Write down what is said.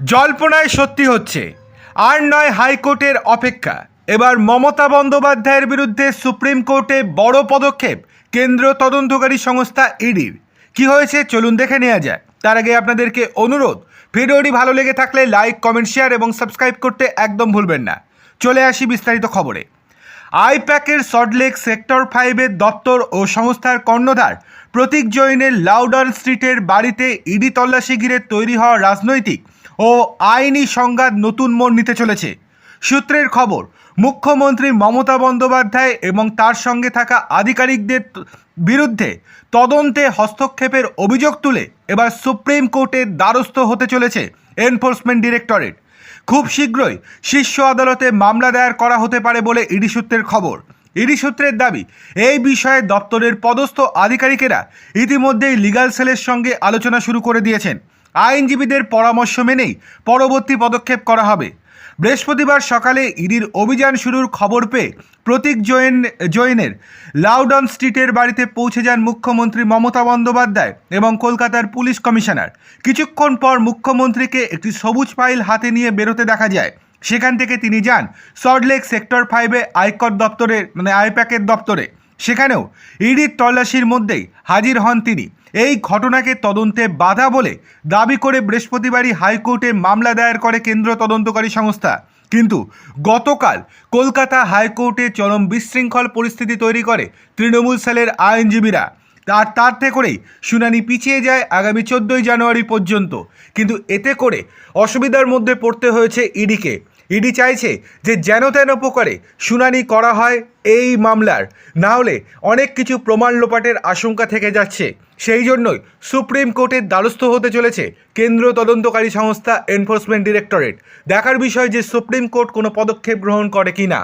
জল্পনায় সত্যি হচ্ছে, আর নয় হাইকোর্টের অপেক্ষা। এবার মমতা বন্দ্যোপাধ্যায়ের বিরুদ্ধে সুপ্রিম কোর্টে বড় পদক্ষেপ কেন্দ্র তদন্তকারী সংস্থা ইডির। কি হয়েছে? চলুন দেখে নেওয়া যায় তার আগে আপনাদেরকে অনুরোধ, ভিডিওটি ভালো লেগে থাকলে লাইক, কমেন্ট, শেয়ার এবং সাবস্ক্রাইব করতে একদম ভুলবেন না। চলে আসি বিস্তারিত খবরে। আইপ্যাকের সল্টলেক সেক্টর ফাইভের দপ্তর ও সংস্থার কর্ণধার প্রতীক জৈনের লাউডার স্ট্রিটের বাড়িতে ইডি তল্লাশি ঘিরে তৈরি হওয়া রাজনৈতিক ও আইনি সংঘাত নতুন মোড় নিতে চলেছে। সূত্রের খবর, মুখ্যমন্ত্রী মমতা বন্দ্যোপাধ্যায় এবং তার সঙ্গে থাকা আধিকারিকদের বিরুদ্ধে তদন্তে হস্তক্ষেপের অভিযোগ তুলে এবার সুপ্রিম কোর্টের দ্বারস্থ হতে চলেছে এনফোর্সমেন্ট ডিরেক্টরেট। খুব শীঘ্রই শীর্ষ আদালতে মামলা দায়ের করা হতে পারে বলে ইডি সূত্রের খবর। ইডি সূত্রের দাবি, এই বিষয়ে দপ্তরের পদস্থ আধিকারিকেরা ইতিমধ্যেই লিগাল সেলের সঙ্গে আলোচনা শুরু করে দিয়েছেন। আইনজীবীদের পরামর্শ মেনেই পরবর্তী পদক্ষেপ করা হবে। বৃহস্পতিবার সকালে ইডির অভিযান শুরুর খবর পেয়ে প্রতীক জৈন, জৈনের লাউডন স্ট্রিটের বাড়িতে পৌঁছে যান মুখ্যমন্ত্রী মমতা বন্দ্যোপাধ্যায় এবং কলকাতার পুলিশ কমিশনার। কিছুক্ষণ পর মুখ্যমন্ত্রীকে একটি সবুজ ফাইল হাতে নিয়ে বেরোতে দেখা যায়। সেখান থেকে তিনি যান সল্টলেক সেক্টর ফাইভে আয়কর দপ্তরের মানে আইপ্যাকের দপ্তরে। সেখানেও ইডির তল্লাশির মধ্যেই হাজির হন তিনি। এই ঘটনাকে তদন্তে বাধা বলে দাবি করে বৃহস্পতিবারই হাইকোর্টে মামলা দায়ের করে কেন্দ্র তদন্তকারী সংস্থা। কিন্তু গতকাল কলকাতা হাইকোর্টে চরম বিশৃঙ্খল পরিস্থিতি তৈরি করে তৃণমূল সেলের আইনজীবীরা। আর তাতে করেই শুনানি পিছিয়ে যায় আগামী চোদ্দোই জানুয়ারি পর্যন্ত। কিন্তু এতে করে অসুবিধার মধ্যে পড়তে হয়েছে ইডিকে। ইডি চাইছে যে যেন তেন প্রকারে শুনানি করা হয় এই মামলার। না হলে অনেক কিছু প্রমাণ লোপাটের আশঙ্কা থেকে যাচ্ছে। সেই জন্যই সুপ্রিম কোর্টের দ্বারস্থ হতে চলেছে কেন্দ্র তদন্তকারী সংস্থা এনফোর্সমেন্ট ডিরেক্টরেট। দেখার বিষয় যে সুপ্রিম কোর্ট কোনো পদক্ষেপ গ্রহণ করে কি না